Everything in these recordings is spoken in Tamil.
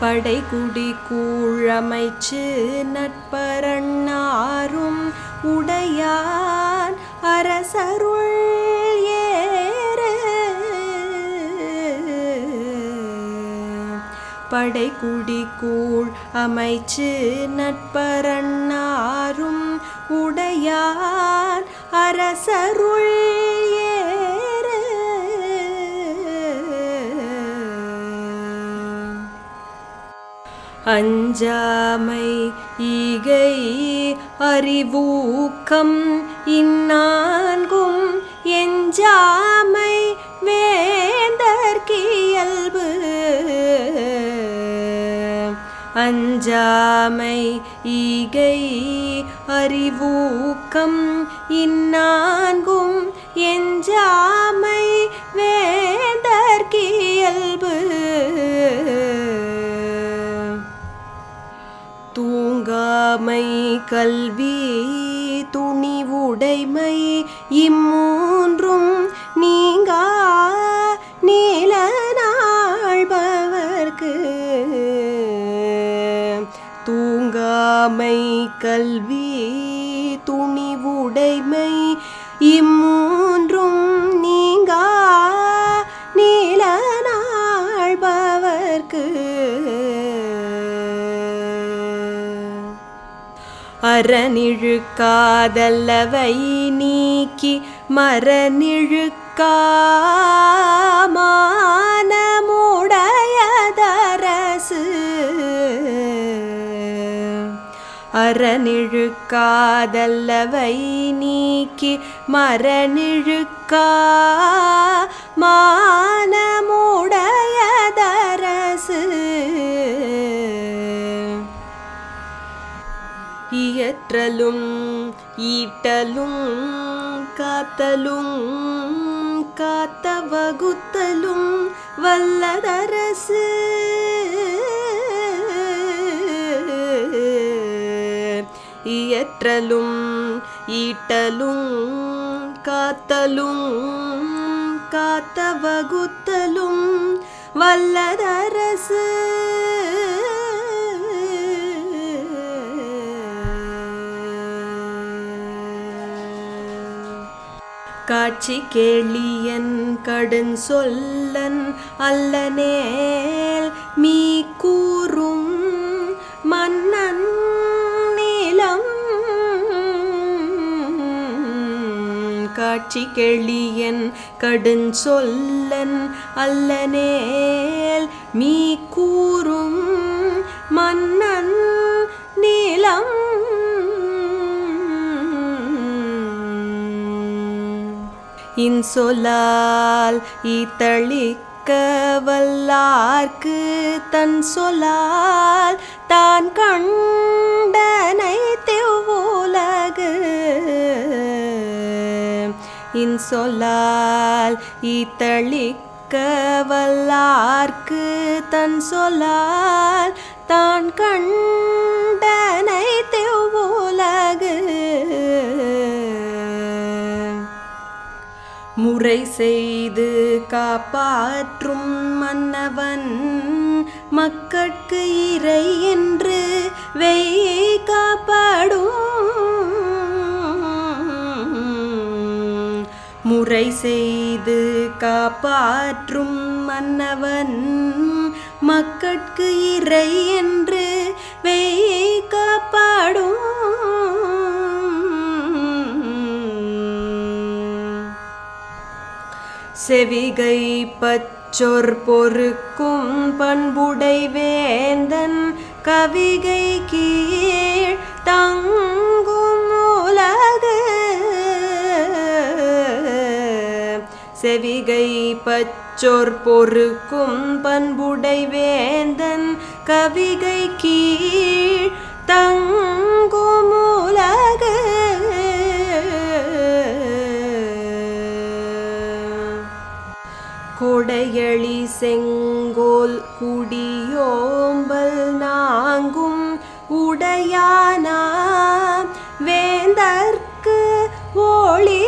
படைகுடி கூழமைச்சு நட்பரண்ணாரும் உடையான் அரசருள் ஏற. படைகுடி கூழ் அமைச்சு நட்பரண்ணாரும் உடையான் அரசருள் அஞ்சாமை ஈகை அறிவூக்கம் இந்நான்கும் எஞ்சாமை வேந்தற்கியல்பு அஞ்சாமை ஈகை அறிவூக்கம் இந்நான்கும் எஞ்சாமை வேந்தற்கி கல்வி துணிவுடைமை இம்மூன்றும் நீங்கா நீல நாள்பவர்க்கு தூங்காமை கல்வி துணிவுடைமை இம்மூன்றும் நீங்கா நீல நாள்பவர்க்கு அறநிழுக்காதல்லவை நீக்கி மரநிழுக்காமானமுடையதரசு அறநிழுக்காதல்லவை நீக்கி மரநிழுக்கா மானமுடையதரசு ஆற்றலும் ஈட்டலும் காத்தலும் காத்த வகுத்தலும் வல்லதரசு. இயற்றலும் ஈட்டலும் காத்தலும் காத்த வகுத்தலும் வல்லதரசு. காட்சி கேளியன் கடன் சொல்லன் அல்லனேல் மீ கூறும் மன்னன் நீலம். காட்சி கெளியன் கடன் சொல்லன் அல்லனேல் மீ கூறும் மன்னன் நீலம். இன்சொலால் ஈத்தளிக்க வல்லார்க்கு தன் சொலால் தான் கண்டனை தெவ்வுலகு. இன்சொலால் ஈத்தளிக்க வல்லார்க்கு தன் சொலால் தான் கண்டனை முறை செய்து காப்பாற்றும் மன்னவன். மக்கட்கு இறை என்று வெய் காப்பாடும். முறை செய்து காப்பாற்றும் மன்னவன். மக்கட்கு இறை என்று வெய் காப்பாடும். செவிகை பச்சொற் பொறுக்கும் பண்புடை வேந்தன் கவிகை கீழ் தங்கும் உலகு. செவிகை பச்சொற் பொறுக்கும் பண்புடை வேந்தன் கவிகை கீழ் தங்கும் செங்கோல் குடியோம்பல் நாங்கும் உடையானா? வேந்தற்கு ஒளி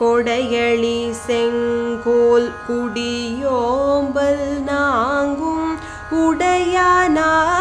கொடையளி செங்கோல் குடியோம்பல் நாங்கும் உடையானா?